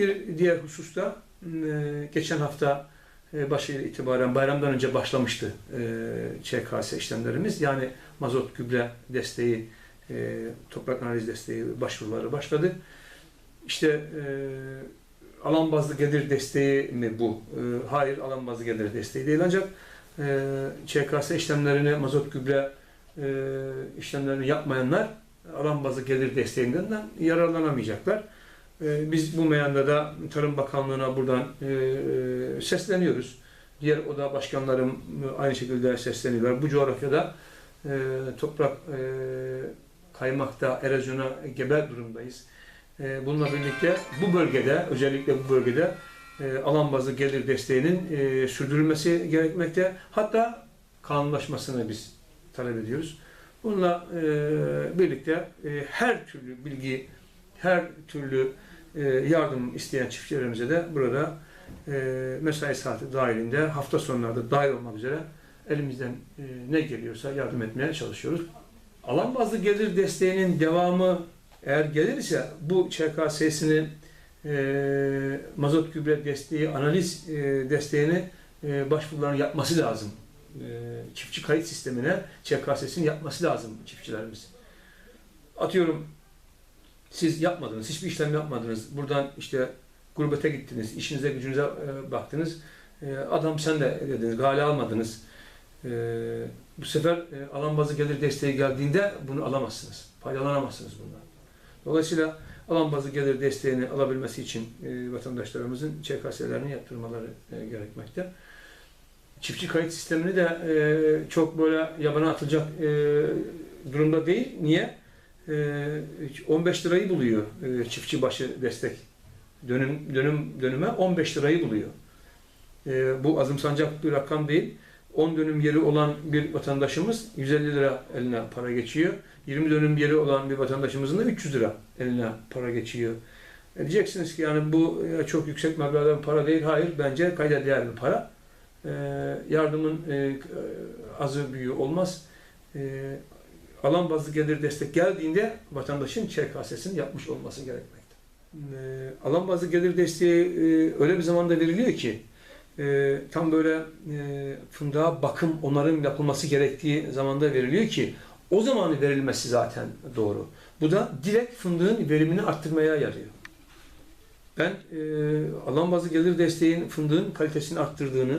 Bir diğer hususta e, geçen hafta e, başı itibaren bayramdan önce başlamıştı e, ÇKS işlemlerimiz. Yani mazot gübre desteği, toprak analiz desteği başvuruları başladı. İşte alan bazlı gelir desteği mi bu? Hayır, alan bazlı gelir desteği değil ancak ÇKS işlemlerini, mazot gübre işlemlerini yapmayanlar alan bazlı gelir desteğinden yararlanamayacaklar. E, biz bu meyanda da Tarım Bakanlığı'na buradan e, e, sesleniyoruz. Diğer oda başkanlarım e, aynı şekilde sesleniyorlar. Bu coğrafyada toprak kaymakta, erozyona gebe durumdayız. Bununla birlikte bu bölgede, özellikle bu bölgede alan bazlı gelir desteğinin sürdürülmesi gerekmekte. Hatta kanunlaşmasını biz talep ediyoruz. Bununla birlikte her türlü bilgi, her türlü e, yardım isteyen çiftçilerimize de burada e, mesai saati dahilinde hafta sonlarda dahil olmak üzere elimizden e, ne geliyorsa yardım etmeye çalışıyoruz. Alan bazlı gelir desteğinin devamı eğer gelirse bu ÇKS'sini e, mazot gübre desteği, analiz e, desteğini e, başvurularını yapması lazım. E, çiftçi kayıt sistemine ÇKS'sini yapması lazım çiftçilerimiz. Atıyorum siz yapmadınız, hiçbir işlem yapmadınız. Buradan işte gurbete gittiniz, işinize gücünüze e, baktınız. E, adam sen de dediniz, gale almadınız. E, bu sefer alan bazı gelir desteği geldiğinde bunu alamazsınız. Faydalanamazsınız bundan. Dolayısıyla alan bazı gelir desteğini alabilmesi için vatandaşlarımızın ÇKS'lerini yaptırmaları e, gerekmekte. Çiftçi kayıt sistemini de çok böyle yabana atılacak durumda değil. Niye? E, 15 lirayı buluyor e, çiftçi başı destek. Dönüm, dönüm dönüme 15 lirayı buluyor. E, bu azımsanacak bir rakam değil. 10 dönüm yeri olan bir vatandaşımız 150 lira eline para geçiyor. 20 dönüm yeri olan bir vatandaşımızın da 300 lira eline para geçiyor. E diyeceksiniz ki yani bu e, çok yüksek meblağda bir para değil. Hayır bence kayda değer bir para. E, yardımın e, azı büyüğü olmaz. E, alan bazlı gelir destek geldiğinde vatandaşın ÇKS'sini yapmış olması gerekmekte. E, alan bazlı gelir desteği e, öyle bir zamanda veriliyor ki e, tam böyle e, fındığa bakım, onarım yapılması gerektiği zamanda veriliyor ki o zamanı verilmesi zaten doğru. Bu da direkt fındığın verimini arttırmaya yarıyor. Ben e, alan bazı gelir desteğin fındığın kalitesini arttırdığını,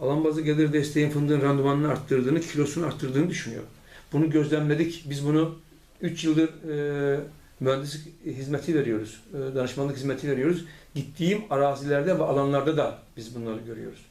alan bazı gelir desteğin fındığın randımanını arttırdığını, kilosunu arttırdığını düşünüyorum. Bunu gözlemledik. Biz bunu 3 yıldır e, mühendislik hizmeti veriyoruz, e, danışmanlık hizmeti veriyoruz. Gittiğim arazilerde ve alanlarda da biz bunları görüyoruz.